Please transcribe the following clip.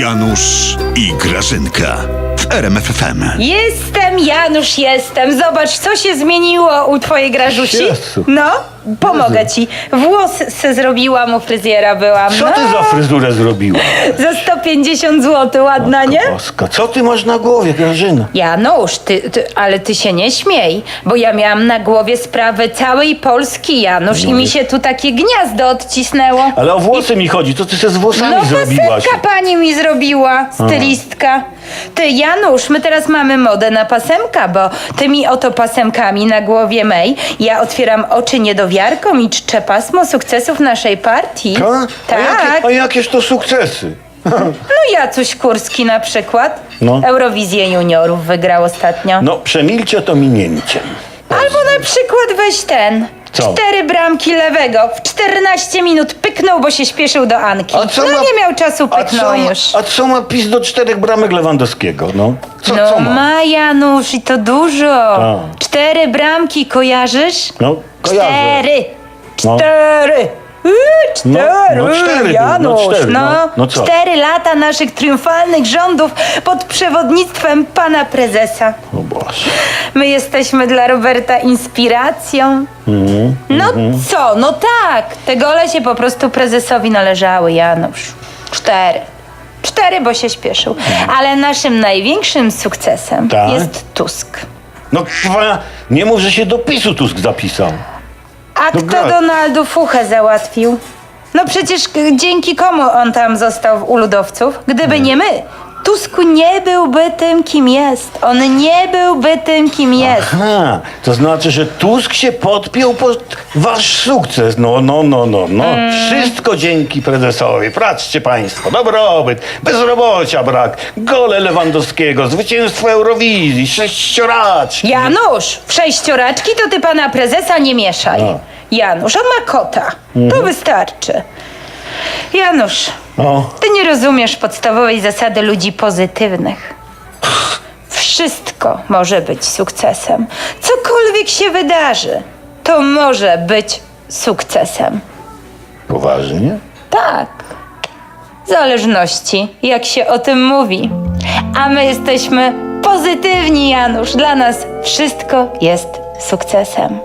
Janusz i Grażynka w RMFFM. Jestem, Janusz, jestem. Zobacz, co się zmieniło u twojej Grażusi. Jezu. No, pomogę ci. Włos se zrobiłam, u fryzjera byłam. Co no, ty za fryzurę zrobiła? Za 150 zł, ładna, nie? Boska, co ty masz na głowie, Grażyna? Janusz, ty, ty, ale ty się nie śmiej, bo ja miałam na głowie sprawę całej Polski, Janusz, i mi się tu takie gniazdo odcisnęło. Ale o włosy mi chodzi, co ty se z włosami No zrobiłaś? pasemka pani mi zrobiła, stylistka. Ty, Janusz, my teraz mamy modę na pasemka, bo tymi oto pasemkami na głowie mej ja otwieram oczy niedowiarkom i czczę pasmo sukcesów naszej partii. Tak? A, Tak. jakie, a jakież to sukcesy? No Jacuś Kurski na przykład. No. Eurowizję juniorów wygrał ostatnio. No, przemilcie to minięciem. Albo na przykład weź ten. Co? Cztery bramki lewego. W 14 minut pyknął, bo się śpieszył do Anki. A co no ma- nie miał czasu, A pyknął co, ma, już. a co ma PiS do czterech bramek Lewandowskiego? No, co, no co ma? ma Janusz i to dużo. Tak. Cztery bramki, kojarzysz? No, kojarzę. Cztery. No. Cztery. Yy, No, Cztery, no cztery no Janusz, cztery, no. no, No co? cztery lata naszych triumfalnych rządów pod przewodnictwem pana prezesa. My jesteśmy dla Roberta inspiracją. No co, no tak, te gole się po prostu prezesowi należały, Janusz. Cztery. Cztery, bo się śpieszył. Ale naszym największym sukcesem Tak? jest Tusk. No kurwa, nie mów, że się do PiSu Tusk zapisał. A No kto tak. Donaldu Fuchę załatwił? No przecież k- dzięki komu on tam został u ludowców? Gdyby nie my, Tusk nie byłby tym, kim jest. On nie byłby tym, kim jest. Ha, to znaczy, że Tusk się podpiął pod wasz sukces. No, no, no, no, no. Mm. Wszystko dzięki prezesowi. Patrzcie państwo, dobrobyt, bezrobocia brak, gole Lewandowskiego, zwycięstwo Eurowizji, sześcioraczki. Janusz, w sześcioraczki to ty pana prezesa nie mieszaj. A. Janusz, on ma kota. To wystarczy. Janusz, O, ty nie rozumiesz podstawowej zasady ludzi pozytywnych. Wszystko może być sukcesem. Cokolwiek się wydarzy, to może być sukcesem. poważnie? Tak. W zależności, jak się o tym mówi. A my jesteśmy pozytywni, Janusz. Dla nas wszystko jest sukcesem.